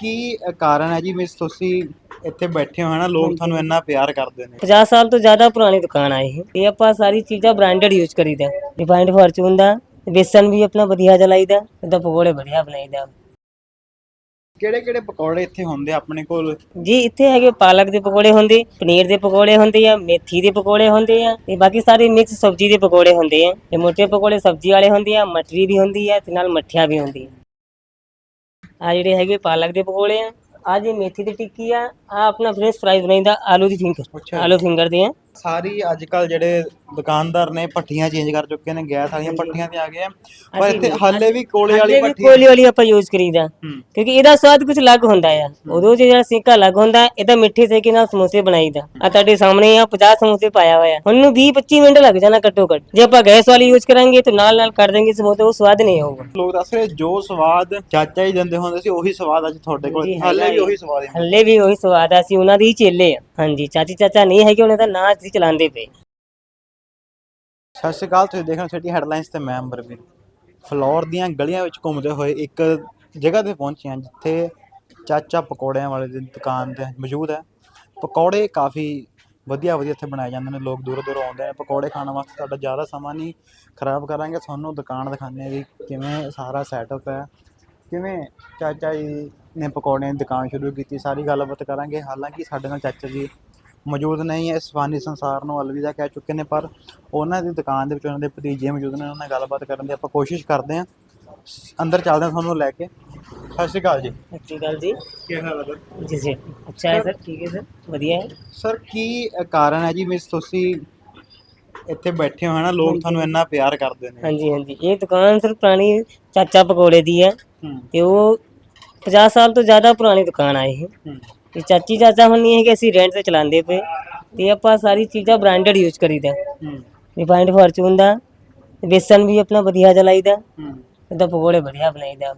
ਕੀ ਕਾਰਨ ਹੈ ਜੀ ਮਿਸ ਤੁਸੀਂ ਇੱਥੇ ਬੈਠੇ ਹੋ ਹਨਾ? ਲੋਕ ਤੁਹਾਨੂੰ ਇੰਨਾ ਪਿਆਰ ਕਰਦੇ ਨੇ। 50 ਸਾਲ ਤੋਂ ਜ਼ਿਆਦਾ ਪੁਰਾਣੀ ਦੁਕਾਨ ਆ ਇਹ। ਇਹ ਆਪਾਂ ਸਾਰੀ ਚੀਜ਼ਾਂ ਬ੍ਰਾਂਡਡ ਯੂਜ਼ ਕਰੀਦਾ। ਰਿਫਾਈਨਡ ਫਾਰਚੂਨ ਦਾ ਬੇਸਨ ਵੀ ਆਪਣਾ ਵਧੀਆ ਜਲਾਈਦਾ ਇਹਦਾ ਪਕੌੜੇ ਵਧੀਆ ਬਣਾਈਦਾ। ਕਿਹੜੇ ਕਿਹੜੇ ਪਕੌੜੇ ਇੱਥੇ ਹੁੰਦੇ ਆ ਆਪਣੇ ਕੋਲ? ਜੀ ਇੱਥੇ ਹੈਗੇ ਪਾਲਕ ਦੇ ਪਕੌੜੇ ਹੁੰਦੇ ਪਨੀਰ ਦੇ ਪਕੌੜੇ ਹੁੰਦੇ ਆ ਮੇਥੀ ਦੇ ਪਕੌੜੇ ਹੁੰਦੇ ਆ ਤੇ ਬਾਕੀ ਸਾਰੇ ਮਿਕਸ ਸਬਜ਼ੀ ਦੇ ਪਕੌੜੇ ਹੁੰਦੇ ਆ। ਇਹ ਮੋਟੇ ਪਕੌੜੇ ਸਬਜ਼ੀ ਵਾਲੇ ਹੁੰਦੇ ਆ ਮਟਰੀ ਵੀ ਹੁੰਦੀ ਆ ਤੇ ਨਾਲ ਮੱਠੀਆਂ ਵੀ ਹੁੰਦੀ ਆ ਆ ਜਿਹੜੇ ਹੈਗੇ ਪਾਲਕ ਦੇ ਪਕੌੜੇ ਆ ਆ ਜੀ ਮੇਥੀ ਦੀ ਟਿੱਕੀ ਆ ਆ ਆਪਣਾ ਫ੍ਰੈਂਚ ਫਰਾਈਜ਼ ਬਣਾਈਦਾ ਆਲੂ ਦੀ ਫਿੰਗਰ ਅੱਛਾ। ਆਲੂ ਫਿੰਗਰ ਦੇ ਆ। ਸਾਰੀ ਅੱਜ ਕੱਲ ਜਿਹੜੇ ਦੁਕਾਨਦਾਰ ਨੇ ਪੱਟੀਆਂ ਚੇਂਜ ਕਰ ਚੁੱਕੇ ਨੇ ਗੈਸ ਵਾਲੀਆਂ ਪੱਟੀਆਂ ਤੇ ਆ ਗਏ ਆ। ਪਰ ਅਸੀਂ ਇੱਥੇ ਵੀ- ਹਾਲੇ ਵੀ ਕੋਲੇ ਵਾਲੀ ਪੱਟੀ ਕੋਲੀ ਵਾਲੀ ਆਪਾਂ ਯੂਜ਼ ਕਰੀਦਾ ਹੂੰ। ਕਿਉਂਕਿ ਇਹਦਾ ਸਵਾਦ ਕੁਝ ਅਲੱਗ ਹੁੰਦਾ ਆ। ਉਦੋਂ ਜਿਹੜਾ ਸਿੱਕਾ ਅਲੱਗ ਹੁੰਦਾ ਇਹਦਾ ਮਿੱਠੇ ਸੇਕੇ ਨਾਲ ਸਮੋਸੇ ਬਣਾਈਦਾ ਆ ਤੁਹਾਡੇ ਸਾਹਮਣੇ ਆ 50 ਸਮੋਸੇ ਪਾਇਆ ਹੋਇਆ। ਹੁਣ ਨੂੰ 20 25 ਮਿੰਟ ਲੱਗ ਜਾਣਾ ਘੱਟੋ ਘੱਟ। ਜੇ ਆਪਾਂ ਗੈਸ ਵਾਲੀ ਯੂਜ਼ ਕਰਾਂਗੇ ਤਾਂ ਨਾਲ ਨਾਲ ਕਰ ਦੇਂਗੇ ਸਮੋਸੇ ਉਹ ਸਵਾਦ ਨਹੀਂ ਆਊਗਾ। ਲੋਕ ਦੱਸ ਰਹੇ ਜੋ ਸਵਾਦ ਚਾਚਾ ਜੀ ਦਿੰਦੇ ਹੁੰਦੇ ਸੀ ਉਹੀ ਸਵਾਦ ਅੱਜ ਤੁਹਾਡੇ ਕੋਲ ਹਾਲੇ ਵੀ ਉਹੀ ਸਵਾਦ ਹੈ। ਹੱਲੇ ਵੀ ਉਹੀ ਸਵਾਦ ਆ ਅਸੀਂ ਉਹਨਾਂ ਦੇ ਹੀ ਚੇਲੇ ਆ। ਹਾਂਜੀ, ਚਾਚੀ ਚਾਚਾ ਨਹੀਂ ਹੈਗੇ, ਉਹਨਾਂ ਦਾ ਨਾਂ ਅਸੀਂ ਚਲਾਉਂਦੇ ਪਏ। ਸਤਿ ਸ਼੍ਰੀ ਅਕਾਲ, ਤੁਸੀਂ ਦੇਖ ਰਹੇ ਹੋ ਸਿਟੀ ਹੈਡਲਾਈਨਸ ਤੇ ਮੈਂ ਅੰਬਰਵੀਰ ਫਲੋਰ ਦੀਆਂ ਗਲੀਆਂ ਵਿੱਚ ਘੁੰਮਦੇ ਹੋਏ ਇੱਕ ਜਗ੍ਹਾ ਤੇ ਪਹੁੰਚੇ ਹਾਂ, ਜਿੱਥੇ ਚਾਚਾ ਪਕੌੜਿਆਂ ਵਾਲੇ ਦੀ ਦੁਕਾਨ ਤੇ ਮੌਜੂਦ ਹੈ। ਪਕੌੜੇ ਕਾਫੀ ਵਧੀਆ ਵਧੀਆ ਇੱਥੇ ਬਣਾਏ ਜਾਂਦੇ ਨੇ, ਲੋਕ ਦੂਰੋਂ ਦੂਰੋਂ ਆਉਂਦੇ ਨੇ। ਪਕੌੜੇ ਖਾਣ ਵਾਸਤੇ ਤੁਹਾਡਾ ਜ਼ਿਆਦਾ ਸਮਾਂ ਨਹੀਂ, ਖਰਾਬ ਕਰਾਂਗੇ। ਤੁਹਾਨੂੰ ਦੁਕਾਨ ਦਿਖਾਉਂਦੇ ਹਾਂ ਵੀ ਕਿਵੇਂ ਸਾਰਾ ਸੈਟਅਪ ਹੈ। ਕਿਵੇਂ ਚਾਚਾ ਜੀ ਨੇ ਪਕੌੜਿਆਂ ਦੀ ਦੁਕਾਨ ਸ਼ੁਰੂ ਕੀਤੀ ਸਾਰੀ ਗੱਲਬਾਤ ਕਰਾਂਗੇ। ਹਾਲਾਂਕਿ ਸਾਡੇ ਨਾਲ ਚਾਚਾ ਜੀ ਮੌਜੂਦ ਨਹੀਂ ਹੈ ਇਸ ਫਾਨੀ ਸੰਸਾਰ ਨੂੰ ਅਲਵਿਦਾ ਕਹਿ ਚੁੱਕੇ ਨੇ ਪਰ ਉਹਨਾਂ ਦੀ ਦੁਕਾਨ ਦੇ ਵਿੱਚ ਉਹਨਾਂ ਦੇ ਭਤੀਜੇ ਮੌਜੂਦ ਨੇ ਉਹਨਾਂ ਨਾਲ ਗੱਲਬਾਤ ਕਰਨ ਦੀ ਆਪਾਂ ਕੋਸ਼ਿਸ਼ ਕਰਦੇ ਹਾਂ। ਅੰਦਰ ਚੱਲਦੇ ਹਾਂ ਤੁਹਾਨੂੰ ਲੈ ਕੇ। ਸਤਿ ਸ਼੍ਰੀ ਅਕਾਲ ਜੀ। ਸੱਚੀ ਗੱਲ ਜੀ। ਕੀ ਹਾਲ ਹੈ ਜੀ ਜੀ। ਅੱਛਾ ਹੈ ਸਰ ਠੀਕ ਹੈ ਸਰ। ਵਧੀਆ ਹੈ। ਸਰ ਕੀ ਕਾਰਨ ਹੈ ਜੀ? ਮਿਸ ਤੁਸੀਂ ਇੱਥੇ ਬੈਠੇ ਹੋ ਹਨਾ? ਲੋਕ ਤੁਹਾਨੂੰ ਇੰਨਾ ਪਿਆਰ ਕਰਦੇ ਨੇ। ਹਾਂਜੀ ਹਾਂਜੀ। ਇਹ ਦੁਕਾਨ ਸਰ ਪੁਰਾਣੀ ਚਾਚਾ ਪਕੌੜੇ ਦੀ ਹੈ ਹੂੰ। ਤੇ ਉਹ 50 ਸਾਲ ਤੋਂ ਜ਼ਿਆਦਾ ਪੁਰਾਣੀ ਦੁਕਾਨ ਆ ਇਹ। ਹੂੰ। ਤੇ ਚਾਚੀ ਚਾਚਾ ਹੁਣ ਨਹੀਂ ਹੈ ਕਿ ਅਸੀਂ ਰੈਂਟ ਤੇ ਚਲਾਉਂਦੇ ਪਏ। ਤੇ ਆਪਾਂ ਸਾਰੀ ਚੀਜ਼ਾਂ ਬ੍ਰਾਂਡਡ ਯੂਜ਼ ਕਰੀਦਾ। ਹੂੰ। ਰਿਫਾਈਨਡ ਫਾਰਚੂਨ ਦਾ ਬੇਸਨ ਵੀ ਆਪਣਾ ਵਧੀਆ ਜਲਾਈਦਾ। ਹੂੰ। ਇਹਦਾ ਪਕੌੜੇ ਵਧੀਆ ਬਣਾਈਦਾ।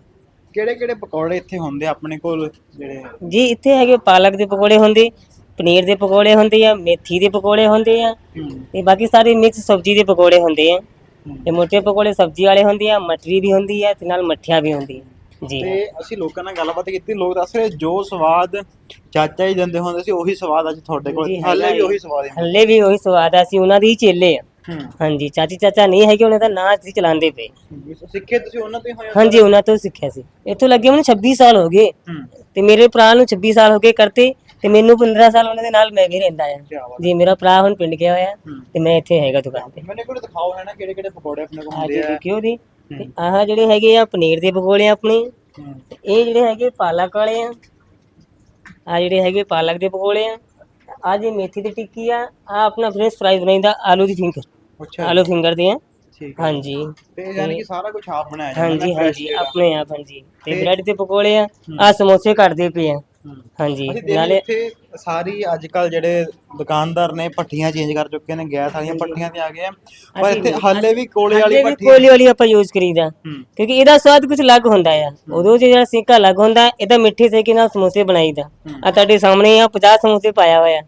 ਕਿਹੜੇ ਕਿਹੜੇ ਪਕੌੜੇ ਇੱਥੇ ਹੁੰਦੇ ਆ ਆਪਣੇ ਕੋਲ ਜਿਹੜੇ? ਜੀ ਇੱਥੇ ਹੈਗੇ ਪਾਲਕ ਦੇ ਪਕੌੜੇ ਹੁੰਦੇ ਪਨੀਰ ਦੇ ਪਕੌੜੇ ਹੁੰਦੇ ਆ ਮੇਥੀ ਦੇ ਪਕੌੜੇ ਹੁੰਦੇ ਆ ਤੇ ਬਾਕੀ ਸਾਰੇ ਮਿਕਸ ਸਬਜ਼ੀ ਦੇ ਪਕੌੜੇ ਹੁੰਦੇ ਆ। ਤੇ ਮੋਟੇ ਪਕੌੜੇ ਸਬਜ਼ੀ ਵਾਲੇ ਹੁੰਦੇ ਆ ਮਟਰੀ ਵੀ ਹੁੰਦੀ ਆ ਤੇ ਨਾਲ ਮੱਠੀਆਂ ਵੀ ਹੁੰਦੀਆਂ। ਜੀ। ਤੇ ਅਸੀਂ ਲੋਕਾਂ ਨਾਲ ਗੱਲਬਾਤ ਕੀਤੀ ਲੋਕ ਦੱਸ ਰਹੇ ਜੋ ਸਵਾਦ ਚਾਚਾ ਜੀ ਦਿੰਦੇ ਹੁੰਦੇ ਸੀ ਉਹੀ ਸਵਾਦ ਅੱਜ ਤੁਹਾਡੇ ਕੋਲ। ਹਾਲੇ ਵੀ। ਉਹੀ ਸਵਾਦ ਹੈ। ਹੱਲੇ ਵੀ ਉਹੀ ਸਵਾਦ ਆ ਅਸੀਂ ਉਹਨਾਂ ਦੇ ਹੀ ਚੇਲੇ ਆ। ਹਾਂਜੀ ਚਾਚੀ ਚਾਚਾ ਨਹੀਂ ਹੈਗੇ ਉਹਨਾਂ ਦਾ ਨਾਂ ਅਸੀਂ ਚਲਾਉਂਦੇ ਪਏ। ਸਿੱਖੇ ਤੁਸੀਂ ਉਹਨਾਂ ਤੋਂ ਹੀ ਹੋਏ ਹਾਂਜੀ ਉਹਨਾਂ ਤੋਂ ਸਿੱਖਿਆ ਸੀ। ਇੱਥੋਂ ਲੱਗੇ ਮੈਨੂੰ 26 ਸਾਲ ਹੋ ਗਏ। ਤੇ ਮੇਰੇ ਭਰਾ ਨੂੰ 26 ਸਾਲ ਹੋ ਗਏ ਕਰਤੇ। ਤੇ ਮੈਨੂੰ 15 ਸਾਲ ਉਹਨਾਂ ਦੇ ਨਾਲ ਮੈਂ ਵੀ ਰਹਿੰਦਾ ਆ। ਬਾਤ ਜੀ ਮੇਰਾ ਭਰਾ ਹੁਣ ਪਿੰਡ ਗਿਆ ਹੋਇਆ। ਤੇ ਮੈਂ ਇੱਥੇ ਹੈਗਾ ਦੁਕਾਨ ਤੇ। ਮੈਨੂੰ ਕੋਲ ਦਿਖਾਓ ਹੈ ਨਾ ਕਿਹੜੇ ਕਿਹੜੇ ਪਕੌੜੇ ਆਪਣੇ ਕੋਲ ਆ ਹੁੰਦੇ ਜੀ ਆ ਦੀ ਤੇ ਆਹ ਜਿਹੜੇ ਹੈਗੇ ਆ ਪਨੀਰ ਦੇ ਪਕੌੜੇ ਆਪਣੇ। ਹੂੰ। ਤੇ ਇਹ ਜਿਹੜੇ ਹੈਗੇ ਪਾਲਕ ਵਾਲੇ ਆ। ਆ ਜਿਹੜੇ ਹੈਗੇ ਪਾਲਕ ਦੇ ਪਕੌੜੇ ਆ। ਆ ਜੀ ਮੇਥੀ ਦੀ ਟਿੱਕੀ ਆ। ਆ ਆਪਣਾ ਫ੍ਰੈਂਚ ਫਰਾਈਜ਼ ਬਣਾਈਦਾ ਆਲੂ ਦੀ ਫਿੰਗਰ। ਅੱਛਾ। ਆਲੂ ਫਿੰਗਰ ਦੇ ਆ। ਠੀਕ ਹੈ। ਹਾਂਜੀ। ਤੇ ਯਾਨੀ ਕਿ ਸਾਰਾ ਕੁਝ ਆਪ ਬਣਾਇਆ ਜਾਂਦਾ ਹਾਂਜੀ ਨਾ, ਹਾਂਜੀ fresh ਜਿਹੜਾ। ਆਪਣੇ ਆਪ ਹਾਂਜੀ। ਤੇ ਤੇ- ਬ੍ਰੈਡ ਦੇ ਪਕੌੜੇ ਆ। ਆ ਸਮੋਸੇ ਕੱਟਦੇ ਪਏ ਆ। ਹਾਂਜੀ ਨਾਲੇ ਇੱਥੇ ਸਾਰੀ ਅੱਜ ਕੱਲ ਜਿਹੜੇ ਦੁਕਾਨਦਾਰ ਨੇ ਪੱਟੀਆਂ ਚੇਂਜ ਕਰ ਚੁੱਕੇ ਨੇ ਗੈਸ ਵਾਲੀਆਂ ਪੱਟੀਆਂ ਤੇ ਆ ਗਏ ਆ। ਪਰ ਇੱਥੇ ਹਾਲੇ ਵੀ ਕੋਲੇ ਵਾਲੀ ਹਾਲੇ ਵੀ ਪੱਟੀ ਕੋਲੀ ਵਾਲੀ ਆਪਾਂ ਯੂਜ਼ ਕਰੀਦਾ। ਕਿਉਂਕਿ ਇਹਦਾ ਸਵਾਦ ਕੁਝ ਅਲੱਗ ਹੁੰਦਾ ਆ। ਉਦੋਂ ਜਿਹੜਾ ਸਿੱਕਾ ਅਲੱਗ ਹੁੰਦਾ ਇਹਦਾ ਮਿੱਠੇ ਸੇਕੇ ਨਾਲ ਸਮੋਸੇ ਬਣਾਈਦਾ। ਆ ਤੁਹਾਡੇ ਸਾਹਮਣੇ ਆ 50 ਸਮੋਸੇ ਪਾਇਆ ਹੋਇਆ।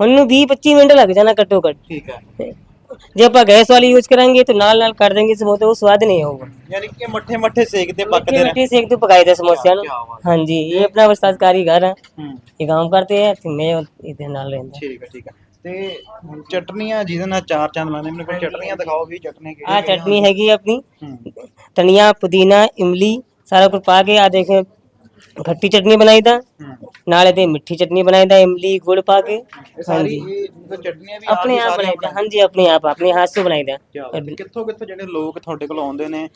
ਹੁਣ ਨੂੰ 20 25 ਮਿੰਟ ਲੱਗ ਜਾਣਾ ਘੱਟੋ ਘੱਟ। ਠੀਕ ਹੈ ਜੇ ਆਪਾਂ ਗੈਸ ਵਾਲੀ ਯੂਜ਼ ਕਰਾਂਗੇ ਤਾਂ ਨਾਲ ਨਾਲ ਕਰ ਦੇਂਗੇ ਸਮੋਸੇ ਉਹ ਸਵਾਦ ਨਹੀਂ ਆਊਗਾ। ਯਾਨੀ ਕਿ ਮੱਠੇ ਮੱਠੇ ਸੇਕਦੇ ਪੱਕਦੇ ਮਿੱਠੇ ਨੇ। ਮਿੱਠੇ ਸੇਕ ਤੋਂ ਪਕਾਈਦਾ ਸਮੋਸਿਆਂ ਨੂੰ। ਹਾਂਜੀ ਇਹ ਆਪਣਾ ਵਸਤਾਦ ਕਾਰੀਗਰ ਹੈ ਹੂੰ। ਇਹ ਕੰਮ ਕਰਤੇ ਹੈ ਤੇ ਮੈਂ ਇਹਦੇ ਨਾਲ ਰਹਿੰਦਾ। ਠੀਕ ਹੈ ਠੀਕ ਹੈ। ਤੇ ਚਟਨੀਆਂ ਜਿਹਦੇ ਨਾਲ ਚਾਰ ਚੰਦ ਲਾਉਂਦੇ ਮੈਨੂੰ ਕੋਈ ਚਟਨੀਆਂ ਦਿਖਾਓ ਵੀ ਚਟਨੀ ਆ ਕਿਹੜੀ ਚਟਨੀ ਹੈਗੀ ਆਪਣੀ। ਹੂੰ। ਧਨੀਆ ਪੁਦੀਨਾ ਇਮਲੀ ਸਾਰਾ ਕੁਝ ਪਾ ਕੇ ਆ ਦੇਖੇ ਖੱਟੀ ਚਟਨੀ ਬਣਾਈਦਾ ਹੂੰ। ਨਾਲੇ ਤੇ ਮਿੱਠੀ ਚਟਨੀ ਬਣਾਈਦਾ ਇਮਲੀ ਗੁੜ ਪਾ ਕੇ। ਇਹ ਸਾਰੀ ਇਹ ਜੋ ਚਟਨੀਆਂ ਵੀ ਆਪਣੇ ਆਪ ਬਣਾਈਦਾ ਹਾਂਜੀ ਆਪਣੇ ਆਪ ਆਪਣੇ ਹੱਥ ਤੋਂ। ਬਣਾਈਦਾ ਕਿੱਥੋਂ ਕਿੱਥੋਂ ਜਿਹੜੇ ਲੋਕ ਤੁਹਾਡੇ ਕੋਲ ਆਉਂਦੇ ਨੇ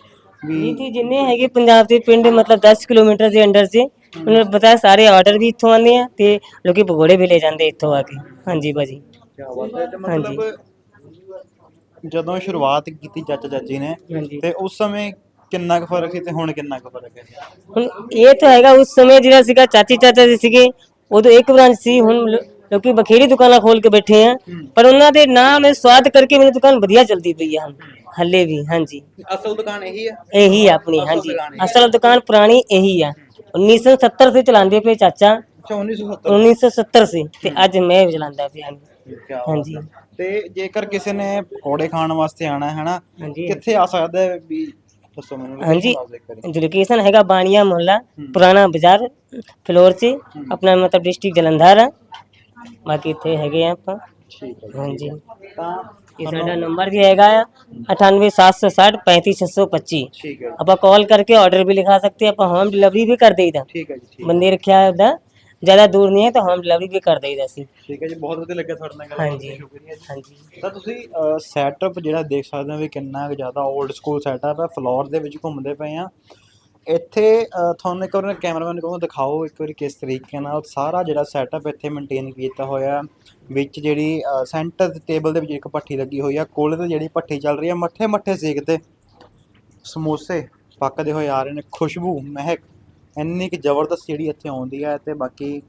ਵੀ ਇਹ ਤੇ ਜਿੰਨੇ ਹੈਗੇ ਪੰਜਾਬ ਦੇ ਪਿੰਡ ਮਤਲਬ 10 ਕਿਲੋਮੀਟਰ ਦੇ ਅੰਡਰ से ਉਹਨਾਂ ਨੂੰ ਪਤਾ ਸਾਰੇ ਆਰਡਰ ਵੀ ਇੱਥੋਂ ਆਉਂਦੇ ਆ ਤੇ ਲੋਕੀ ਪਕੌੜੇ ਵੀ ਲੈ ਜਾਂਦੇ ਇੱਥੋਂ ਆ ਕੇ। ਹਾਂਜੀ ਭਾਜੀ। ਕੀ ਬਾਤ ਹੈ। ਤੇ ਮਤਲਬ ਜਦੋਂ ਸ਼ੁਰੂਆਤ ਕੀਤੀ ਚਾਚਾ ਚਾਚੀ ਨੇ ਹਾਂਜੀ। ਤੇ ਉਸ ਸਮੇਂ ਕਿੰਨਾ ਕੁ ਫ਼ਰਕ ਸੀ ਤੇ ਹੁਣ ਕਿੰਨਾ ਕੁ ਫ਼ਰਕ ਹੈ? ਹੁਣ ਇਹ ਤਾਂ ਹੈਗਾ ਉਸ ਸਮੇਂ ਜਿਹੜਾ ਸੀਗਾ ਚਾਚੀ ਚਾਚਾ ਜੀ ਸੀਗੇ ਉਦੋਂ ਇੱਕ ਬ੍ਰਾਂਚ ਸੀ ਹੁਣ ਲੋ- ਲੋਕੀ ਬਖੇਰੀ ਦੁਕਾਨਾਂ ਖੋਲ ਕੇ ਬੈਠੇ ਆ। ਪਰ ਉਹਨਾਂ ਦੇ ਨਾਮ ਇਹ ਸਵਾਦ ਕਰਕੇ ਮੇਰੀ ਦੁਕਾਨ ਵਧੀਆ ਚੱਲਦੀ ਪਈ ਆ ਹੱਲੇ ਵੀ ਹਾਂਜੀ। ਅਸਲ ਦੁਕਾਨ ਇਹੀ ਹੈ ਇਹੀ ਆ ਆਪਣੀ ਹਾਂਜੀ। ਅਸਲ ਦੁਕਾਨ ਪੁਰਾਣੀ ਇਹੀ ਆ। 1970 ਸੇ ਚਲਾਉਂਦੇ ਪਏ ਚਾਚਾ। ਅੱਛਾ 1970 1970 ਸੇ ਤੇ ਅੱਜ ਮੈਂ ਚਲਾਉਂਦਾ ਪਿਆ ਕਿਆ ਹਾਂਜੀ। ਤੇ ਜੇਕਰ ਕਿਸੇ ਨੇ ਪਕੌੜੇ ਖਾਣ ਵਾਸਤੇ ਆਣਾ ਹੈ ਹਨਾ ਹਾਂਜੀ। ਕਿੱਥੇ ਆ ਸਕਦਾ ਹੈ ਵੀ ਦੱਸੋ ਮੈਨੂੰ ਹਾਂਜੀ। ਲੋਕੇਸ਼ਨ ਹੈਗਾ ਬਾਣੀਆ ਮੁਹੱਲਾ ਪੁਰਾਣਾ ਬਾਜ਼ਾਰ ਫਲੋਰ 'ਚ ਆਪਣਾ ਮਤਲਬ ਡਿਸਟ੍ਰਿਕਟ ਜਲੰਧਰ ਆ। ਬਾਕੀ ਇੱਥੇ ਹੈਗੇ ਆ ਆਪਾਂ। ਠੀਕ ਹੈ ਹਾਂਜੀ। ਤਾਂ ਇਹ ਸਾਡਾ ਨੰਬਰ ਵੀ ਹੈਗਾ ਆ 9876635625 ਠੀਕ ਹੈ ਆਪਾਂ ਕਾਲ ਕਰਕੇ ਆਰਡਰ ਵੀ ਲਿਖਾ ਸਕਦੇ ਆਪਾਂ ਹੋਮ ਡਿਲੀਵਰੀ ਵੀ ਕਰ ਦੇਈਦਾ। ਠੀਕ ਹੈ ਜੀ ਬੰਦੇ ਰੱਖਿਆ ਉਹਦਾ ਜ਼ਿਆਦਾ ਦੂਰ ਨਹੀਂ ਹੈ ਤਾਂ ਹੋਮ ਡਿਲੀਵਰੀ ਵੀ ਕਰ ਦੇਈਦਾ ਸੀ। ਠੀਕ ਹੈ ਜੀ ਬਹੁਤ ਵਧੀਆ ਲੱਗਿਆ ਤੁਹਾਡੇ ਨਾਲ ਗੱਲ ਹਾਂਜੀ। ਕਰਕੇ ਸ਼ੁਕਰੀਆ ਜੀ। ਹਾਂਜੀ। ਤਾਂ ਤੁਸੀਂ ਸੈਟਅਪ ਜਿਹੜਾ ਦੇਖ ਸਕਦੇ ਹੋ ਵੀ ਕਿੰਨਾ ਕੁ ਜ਼ਿਆਦਾ 올ਡ ਸਕੂਲ ਸੈਟਅਪ ਹੈ ਫਲੋਰ ਦੇ ਵਿੱਚ ਘੁੰਮਦੇ ਪਏ ਆ ਇੱਥੇ ਅ, ਤੁਹਾਨੂੰ ਇੱਕ ਵਾਰ ਕੈਮਰਾਮੈਨ ਨੂੰ ਕਹੂੰਗਾ ਦਿਖਾਓ ਇੱਕ ਵਾਰੀ ਕਿਸ ਤਰੀਕੇ ਨਾਲ ਸਾਰਾ ਜਿਹੜਾ ਸੈਟਅਪ ਇੱਥੇ ਮੇਨਟੇਨ ਕੀਤਾ ਹੋਇਆ ਵਿੱਚ ਜਿਹੜੀ ਸੈਂਟਰ ਟੇਬਲ ਦੇ ਵਿੱਚ ਇੱਕ ਭੱਠੀ ਲੱਗੀ ਹੋਈ ਆ ਕੋਲੇ ਤੇ ਜਿਹੜੀ ਭੱਠੀ ਚੱਲ ਰਹੀ ਆ ਮੱਠੇ ਮੱਠੇ ਸੇਕਦੇ ਸਮੋਸੇ ਪੱਕਦੇ ਹੋਏ ਆ ਰਹੇ ਨੇ ਖੁਸ਼ਬੂ ਮਹਿਕ ਇੰਨੀ ਕਿ ਜ਼ਬਰਦਸਤ ਜਿਹੜੀ ਇੱਥੇ ਆਉਂਦੀ ਹੈ ਤੇ ਬਾਕੀ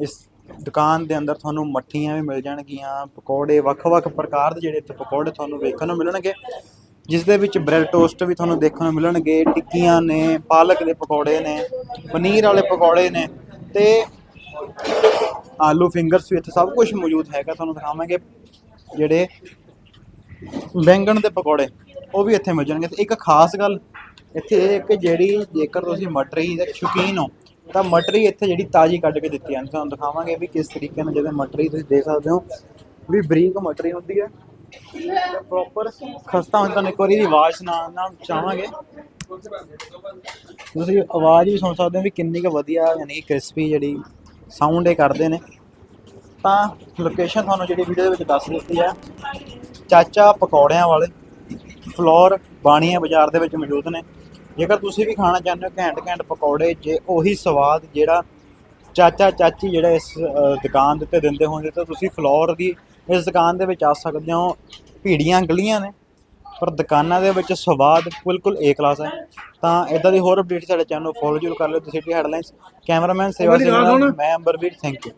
ਇਸ ਦੁਕਾਨ ਦੇ ਅੰਦਰ ਤੁਹਾਨੂੰ ਮੱਠੀਆਂ ਵੀ ਮਿਲ ਜਾਣਗੀਆਂ, ਪਕੌੜੇ ਵੱਖ-ਵੱਖ ਪ੍ਰਕਾਰ ਦੇ ਜਿਹੜੇ ਇੱਥੇ ਪਕੌੜੇ ਤੁਹਾਨੂੰ ਵੇਖਣ ਨੂੰ ਮਿਲਣਗੇ ਜਿਸ ਦੇ ਵਿੱਚ ਬ੍ਰੈਡ ਟੋਸਟ ਵੀ ਤੁਹਾਨੂੰ ਦੇਖਣ ਨੂੰ ਮਿਲਣਗੇ, ਟਿੱਕੀਆਂ ਨੇ, ਪਾਲਕ ਦੇ ਪਕੌੜੇ ਨੇ, ਪਨੀਰ ਵਾਲੇ ਪਕੌੜੇ ਨੇ ਤੇ ਆਲੂ ਫਿੰਗਰਸ ਵੀ ਇੱਥੇ ਸਭ ਕੁਝ ਮੌਜੂਦ ਹੈਗਾ, ਤੁਹਾਨੂੰ ਦਿਖਾਵਾਂਗੇ ਜਿਹੜੇ ਬੈਂਗਣ ਦੇ ਪਕੌੜੇ, ਉਹ ਵੀ ਇੱਥੇ ਮਿਲ ਜਾਣਗੇ ਤੇ ਇੱਕ ਖਾਸ ਗੱਲ ਇੱਥੇ ਇਹ ਹੈ ਕਿ ਜਿਹੜੀ ਜੇਕਰ ਤੁਸੀਂ ਮਟਰੀ ਦੇ ਸ਼ੌਕੀਨ ਹੋ, ਤਾਂ ਮਟਰੀ ਇੱਥੇ ਜਿਹੜੀ ਤਾਜ਼ੀ ਕੱਢ ਕੇ ਦਿੱਤੀ ਜਾਂਦੀ ਤੁਹਾਨੂੰ ਦਿਖਾਵਾਂਗੇ ਵੀ ਕਿਸ ਤਰੀਕੇ ਨਾਲ ਜਦੋਂ ਮਟਰੀ ਤੁਸੀਂ ਦੇਖ ਸਕਦੇ ਹੋ, ਵੀ ਬਰੀਕ ਮਟਰੀ ਹੁੰਦੀ ਹੈ ਪ੍ਰੋਪਰ ਖਸਤਾ ਹੁੰਦਾ ਤੁਹਾਨੂੰ ਇੱਕ ਵਾਰੀ ਦੀ ਆਵਾਜ਼ ਸੁਣਾਉਣਾ ਚਾਹਾਂਗੇ। ਤੁਸੀਂ ਆਵਾਜ਼ ਵੀ ਸੁਣ ਸਕਦੇ ਹੋ ਵੀ ਕਿੰਨੀ ਕੁ ਵਧੀਆ ਯਾਨੀ ਕਿ ਕ੍ਰਿਸਪੀ ਜਿਹੜੀ ਸਾਊਂਡ ਇਹ ਕਰਦੇ ਨੇ। ਤਾਂ ਲੋਕੇਸ਼ਨ ਤੁਹਾਨੂੰ ਜਿਹੜੀ ਵੀਡੀਓ ਦੇ ਵਿੱਚ ਦੱਸ ਦਿੱਤੀ ਹੈ, ਚਾਚਾ ਪਕੌੜਿਆਂ ਵਾਲੇ, ਫਲੋਰ ਬਾਣੀਆ ਬਾਜ਼ਾਰ ਦੇ ਵਿੱਚ ਮੌਜੂਦ ਨੇ। ਜੇਕਰ ਤੁਸੀਂ ਵੀ ਖਾਣਾ ਚਾਹੁੰਦੇ ਹੋ ਘੈਂਟ ਘੈਂਟ ਪਕੌੜੇ ਜੇ ਉਹੀ ਸਵਾਦ ਜਿਹੜਾ ਚਾਚਾ ਚਾਚੀ ਜਿਹੜਾ ਇਸ ਦੁਕਾਨ ਦੇ ਉੱਤੇ ਦਿੰਦੇ ਹੋਣਗੇ ਤਾਂ ਤੁਸੀਂ ਫਲੋਰ ਦੀ ਇਸ ਦੁਕਾਨ ਦੇ ਵਿੱਚ ਆ ਸਕਦੇ ਹੋ। ਭੀੜੀਆਂ ਗਲੀਆਂ ਨੇ ਪਰ ਦੁਕਾਨਾਂ ਦੇ ਵਿੱਚ ਸਵਾਦ ਬਿਲਕੁਲ ਏ ਕਲਾਸ ਹੈ। ਤਾਂ ਇਦਾਂ ਦੀ ਹੋਰ ਅਪਡੇਟ ਸਾਡੇ ਚੈਨਲ ਨੂੰ ਫੋਲੋ ਜ਼ਰੂਰ ਕਰ ਲਿਓ। ਤੁਸੀਂ ਸਿਟੀ ਹੈਡਲਾਈਨਸ ਕੈਮਰਾਮੈਨ ਸੇਵਾ ਸਿੰਘ ਮੈਂ ਅੰਬਰਵੀਰ ਥੈਂਕ ਯੂ